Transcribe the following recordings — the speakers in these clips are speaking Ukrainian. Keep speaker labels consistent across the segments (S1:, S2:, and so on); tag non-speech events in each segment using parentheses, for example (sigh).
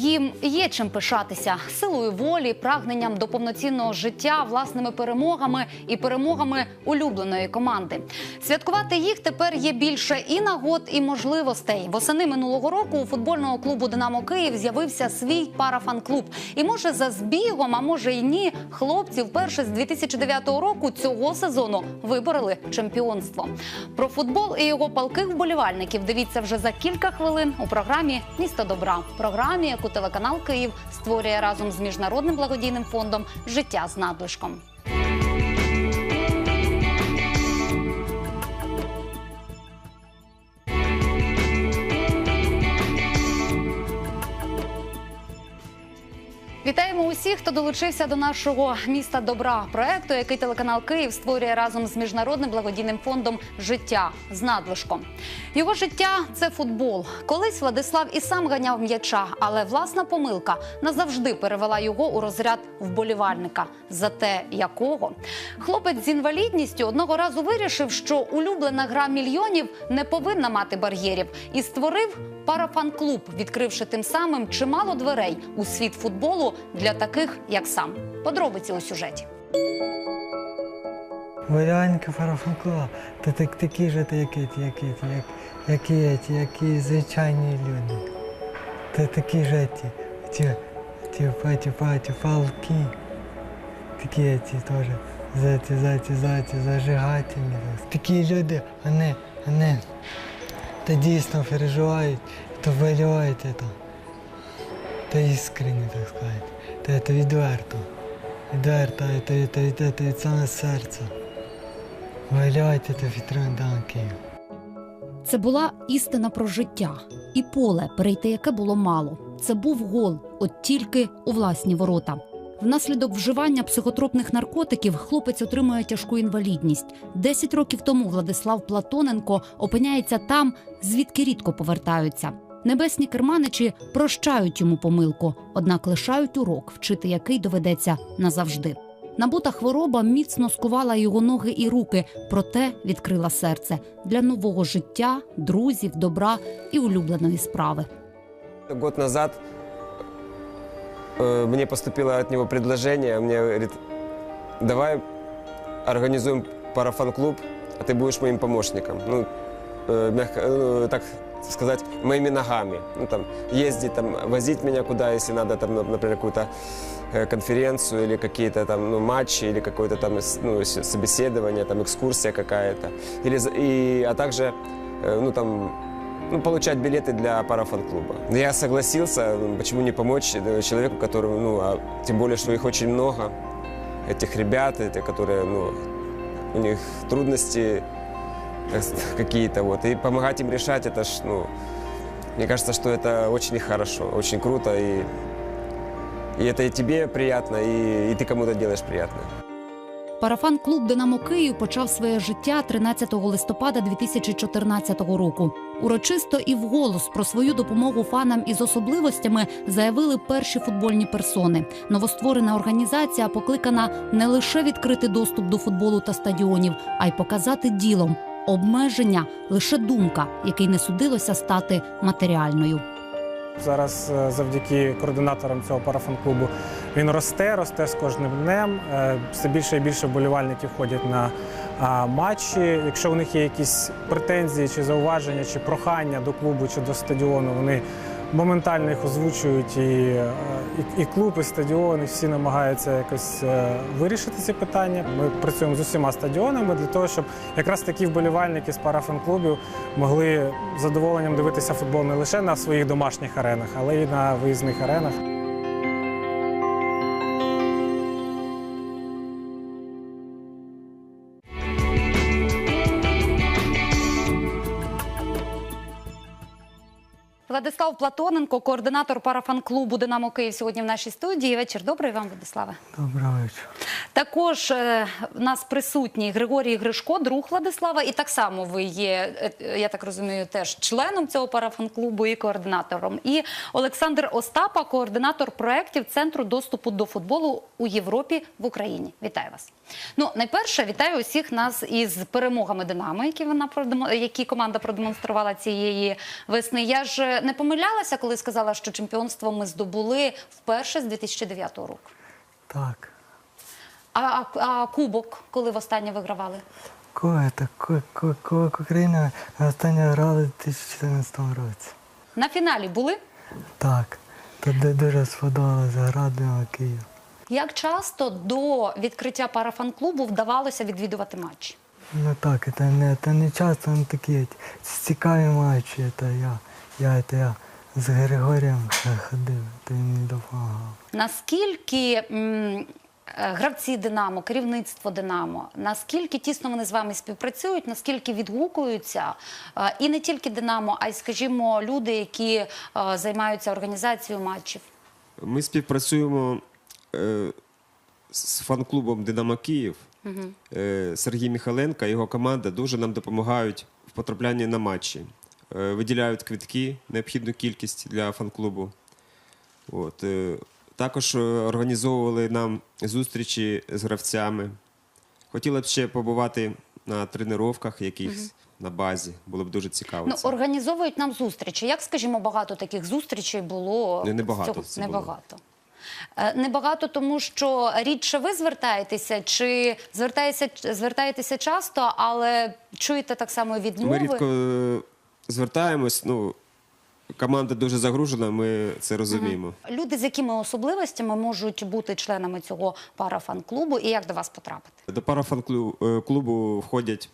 S1: Їм є чим пишатися силою волі, прагненням до повноцінного життя, власними перемогами і перемогами улюбленої команди. Святкувати їх тепер є більше і нагод, і можливостей. Восени минулого року у футбольного клубу Динамо Київ з'явився свій парафан-клуб. І може за збігом, а може й ні, хлопці вперше з 2009 року цього сезону вибороли чемпіонство. Про футбол і його палких вболівальників дивіться вже за кілька хвилин у програмі Місто добра. Програмі, яку телеканал Київ створює разом з міжнародним благодійним фондом Життя з надлишком. Усіх, хто долучився до нашого міста добра проекту, який телеканал Київ створює разом з міжнародним благодійним фондом Життя з надлишком. Його життя це футбол. Колись Владислав і сам ганяв м'яча, але власна помилка назавжди перевела його у розряд вболівальника. Зате якого хлопець з інвалідністю одного разу вирішив, що улюблена гра мільйонів не повинна мати бар'єрів, і створив парафан-клуб, відкривши тим самим чимало дверей у світ футболу для таких, як сам. Подробиці у сюжеті.
S2: Варіанка парафанкова, то так, такі ж, то які, як, які, звичайні люди. То такі ж ті, ті, ті, ті, ті, палки, такі ті теж, за ті, за ті, за ті, зажигательні. Такі люди, вони, вони, то дійсно переживають, то вболівають це. То іскренне, так сказати, то, то відверто. Відверто, то, то, то, то від самого серця. Валяйте то вітран Київ.
S3: Це була істина про життя і поле, перейти яке було мало. Це був гол, от тільки у власні ворота. Внаслідок вживання психотропних наркотиків хлопець отримує тяжку інвалідність. Десять років тому Владислав Платоненко опиняється там, звідки рідко повертаються. Небесні керманичі прощають йому помилку, однак лишають урок, вчити який доведеться назавжди. Набута хвороба міцно скувала його ноги і руки, проте відкрила серце для нового життя, друзів, добра і улюбленої справи.
S4: Год назад э, мне поступило от него предложение, мне говорит, давай организуем парафан-клуб, а ты будешь моим помощником. Ну, э, мягко, э, так сказать, моими ногами. Ну, там, ездить, там, возить меня куда, если надо, там, например, какую-то э, конференцию или какие-то там ну, матчи или какое-то там с- ну, с- собеседование, там экскурсия какая-то, или за- и а также э, ну там ну, получать билеты для парафан-клуба. Я согласился, почему не помочь э, человеку, которому, ну, а тем более, что их очень много, этих ребят, это, которые, ну, у них трудности э, (laughs) какие-то, вот, и помогать им решать, это ж, ну, мне кажется, что это очень хорошо, очень круто, и, и это и тебе приятно, и, и ты кому-то делаешь приятно.
S3: Парафан-клуб Динамо Київ почав своє життя 13 листопада 2014 року. Урочисто і вголос про свою допомогу фанам із особливостями заявили перші футбольні персони. Новостворена організація покликана не лише відкрити доступ до футболу та стадіонів, а й показати ділом обмеження лише думка, який не судилося стати матеріальною.
S5: Зараз е, завдяки координаторам цього парафан-клубу він росте, росте з кожним днем. Е, Все більше і більше болівальників ходять на матчі. Якщо у них є якісь претензії чи зауваження, чи прохання до клубу чи до стадіону, вони моментально їх озвучують. І, е, і клуб, і стадіон, і всі намагаються якось е, вирішити ці питання. Ми працюємо з усіма стадіонами для того, щоб якраз такі вболівальники з парафан-клубів могли з задоволенням дивитися футбол не лише на своїх домашніх аренах, але й на виїзних аренах.
S1: Владислав Платоненко, координатор парафан-клубу Динамо Київ, сьогодні в нашій студії. Вечір добрий вам, Владиславе.
S2: Доброго вечора.
S1: Також е, в нас присутній Григорій Гришко, друг Владислава, і так само ви є, е, я так розумію, теж членом цього парафан-клубу і координатором. І Олександр Остапа, координатор проєктів Центру доступу до футболу у Європі в Україні. Вітаю вас. Ну, найперше, вітаю усіх нас із перемогами Динамо, які вона які команда продемонструвала цієї весни. Я ж е, не помилялася, коли сказала, що чемпіонство ми здобули вперше з 2009 року?
S2: Так.
S1: А, а, а кубок, коли востаннє вигравали?
S2: Ко- Кубок України останнє грали у 2014 році.
S1: На фіналі були?
S2: Так. Тут дуже сподобалося гра Динамо Київ.
S1: Як часто до відкриття парафан-клубу вдавалося відвідувати матчі?
S2: Ну так, це не, це не часто ну, такі цікаві матчі. Це я, я, це я з Григорієм ходив, то він мені допомагав.
S1: Наскільки м, е, гравці Динамо, керівництво Динамо, наскільки тісно вони з вами співпрацюють, наскільки відгукуються, е, і не тільки Динамо, а й, скажімо, люди, які е, займаються організацією матчів?
S4: Ми співпрацюємо е, з фан-клубом Динамо Київ. Е, Сергій Михайленко і його команда дуже нам допомагають в потраплянні на матчі. Е, виділяють квитки, необхідну кількість для фан-клубу. От, е, також е, організовували нам зустрічі з гравцями. Хотіла б ще побувати на тренуваннях якихось на базі. Було б дуже цікаво.
S1: Ну,
S4: це.
S1: організовують нам зустрічі. Як, скажімо, багато таких зустрічей було?
S4: Не- небагато
S1: цього?
S4: це було.
S1: Небагато. Е, Небагато, тому що рідше ви звертаєтеся, чи звертаєтеся, звертаєтеся часто, але чуєте так само відмови?
S4: Ми рідко звертаємось. Ну, команда дуже загружена, ми це розуміємо.
S1: Люди з якими особливостями можуть бути членами цього парафан-клубу і як до вас потрапити?
S4: До парафан-клубу входять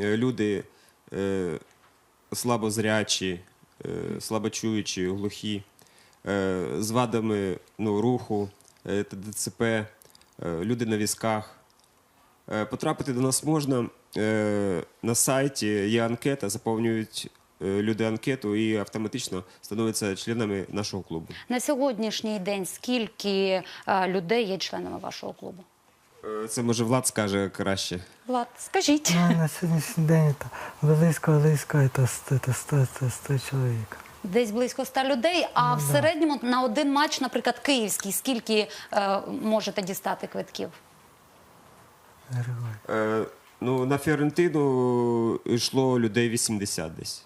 S4: е, люди е, слабозрячі, е, слабочуючі, глухі, е, з вадами ну, руху, е, ДЦП, е, люди на візках. Е, Потрапити до нас можна е, на сайті, є анкета, заповнюють е, люди анкету і автоматично становляться членами нашого клубу.
S1: На сьогоднішній день скільки е, людей є членами вашого клубу?
S4: Е, Це може Влад скаже краще.
S1: Влад, скажіть.
S2: Ну, на сьогоднішній день близько, близько, це 100, це 100, це 100 чоловік.
S1: Десь близько 100 людей. А в середньому на один матч, наприклад, київський, скільки е, можете дістати квитків?
S4: Е, ну, на Фіорентину йшло людей 80 десь.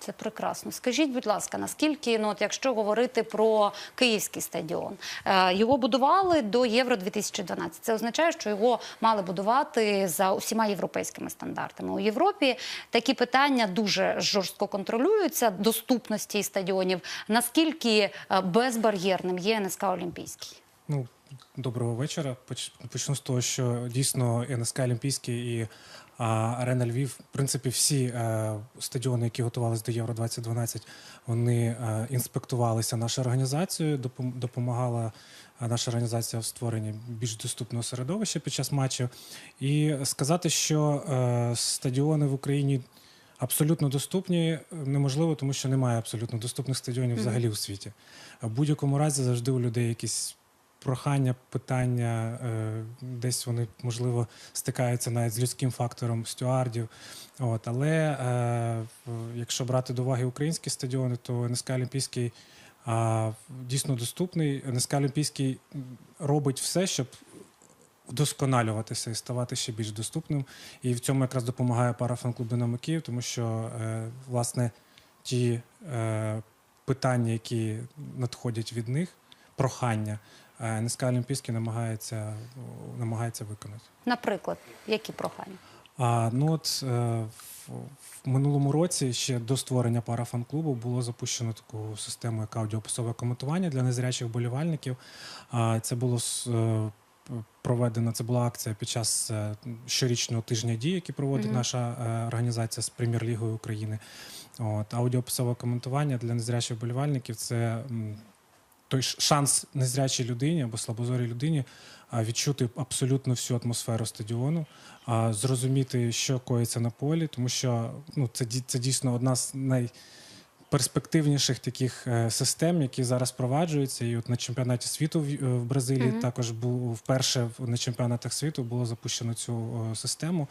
S1: Це прекрасно. Скажіть, будь ласка, наскільки, ну от якщо говорити про київський стадіон, е, його будували до Євро 2012. Це означає, що його мали будувати за усіма європейськими стандартами. У Європі такі питання дуже жорстко контролюються доступності стадіонів. Наскільки е, безбар'єрним є НСК Олімпійський?
S5: Ну, доброго вечора. Поч- Почну з того, що дійсно НСК Олімпійський і Арена Львів, в принципі, всі е, стадіони, які готувалися до Євро 2012, вони е, інспектувалися нашою організацією, допомагала е, наша організація в створенні більш доступного середовища під час матчів. І сказати, що стадіони в Україні. Абсолютно доступні неможливо, тому що немає абсолютно доступних стадіонів взагалі у світі. В будь-якому разі завжди у людей якісь прохання, питання, е, десь вони, можливо, стикаються навіть з людським фактором стюардів. От, але е, якщо брати до уваги українські стадіони, то НСК Олімпійський дійсно доступний. НСК Олімпійський робить все, щоб вдосконалюватися і ставати ще більш доступним. І в цьому якраз допомагає парафан-клуб «Динамо Київ», тому що е, власне ті е, питання, які надходять від них, прохання, НСК Олімпійський намагається, намагається виконати.
S1: Наприклад, які прохання?
S5: А ну от е, в, в минулому році ще до створення парафан-клубу було запущено таку систему, як аудіописове коментування для незрячих болівальників. А це було е, проведено. Це була акція під час е, щорічного тижня дій, який проводить наша е, організація з прем'єр-лігою України. От аудіописове коментування для незрячих болівальників це. Той шанс незрячій людині або слабозорій людині відчути абсолютно всю атмосферу стадіону, зрозуміти, що коїться на полі, тому що ну, це, це дійсно одна з найперспективніших таких е, систем, які зараз впроваджуються. І от на чемпіонаті світу в, е, Бразилії також був вперше на чемпіонатах світу було запущено цю систему.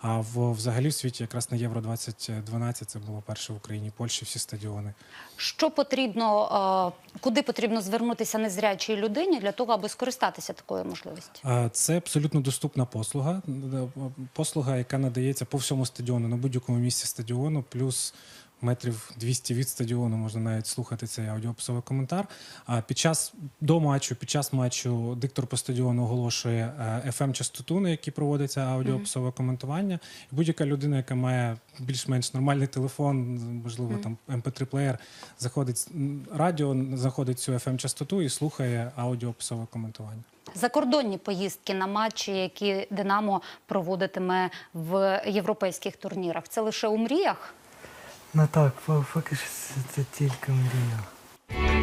S5: А в взагалі в світі якраз на Євро 2012 це було перше в Україні, Польщі всі стадіони.
S1: Що потрібно, е, куди потрібно звернутися незрячій людині для того, аби скористатися такою можливістю?
S5: Це абсолютно доступна послуга. Послуга, яка надається по всьому стадіону, на будь-якому місці стадіону, плюс метрів 200 від стадіону можна навіть слухати цей аудіописовий коментар. А під час до матчу, під час матчу диктор по стадіону оголошує fm частоту на якій проводиться аудіописове коментування. І будь-яка людина, яка має більш-менш нормальний телефон, можливо, там mp3 плеєр, заходить радіо, заходить цю fm частоту і слухає аудіописове коментування.
S1: Закордонні поїздки на матчі, які Динамо проводитиме в європейських турнірах. Це лише у мріях.
S2: Ну так, поки що це- тільки мрія.